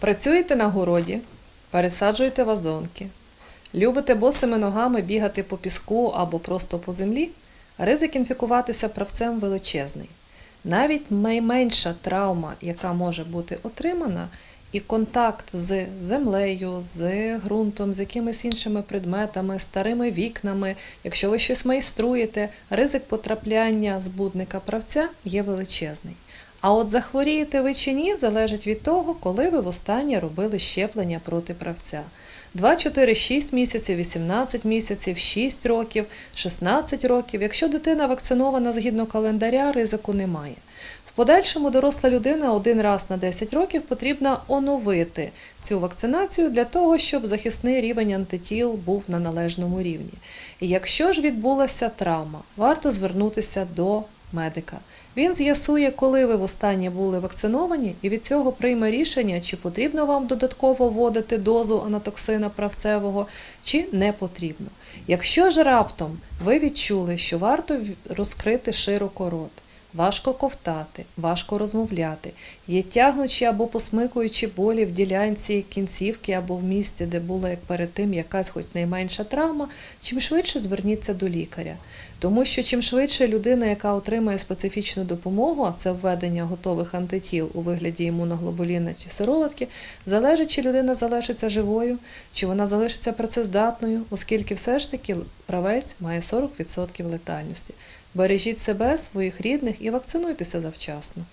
Працюєте на городі, пересаджуєте вазонки, любите босими ногами бігати по піску або просто по землі, ризик інфікуватися правцем величезний. Навіть найменша травма, яка може бути отримана, і контакт з землею, з ґрунтом, з якимись іншими предметами, старими вікнами, якщо ви щось майструєте, ризик потрапляння збудника правця є величезний. А от захворієте ви чи ні, залежить від того, коли ви востаннє робили щеплення проти правця. 2, 4, 6 місяців, 18 місяців, 6 років, 16 років. Якщо дитина вакцинована згідно календаря, ризику немає. Подальшому доросла людина один раз на 10 років потрібно оновити цю вакцинацію для того, щоб захисний рівень антитіл був на належному рівні. І якщо ж відбулася травма, варто звернутися до медика. Він з'ясує, коли ви востаннє були вакциновані, і від цього прийме рішення, чи потрібно вам додатково вводити дозу анатоксина правцевого, чи не потрібно. Якщо ж раптом ви відчули, що варто розкрити широко рот, важко ковтати, важко розмовляти, є тягнучі або посмикуючі болі в ділянці кінцівки або в місці, де була як перед тим якась хоч найменша травма, чим швидше зверніться до лікаря. Тому що чим швидше людина, яка отримає специфічну допомогу, а це введення готових антитіл у вигляді імуноглобуліна чи сироватки, залежить, чи людина залишиться живою, чи вона залишиться працездатною, оскільки все ж таки правець має 40% летальності. Бережіть себе, своїх рідних і вакцинуйтеся завчасно.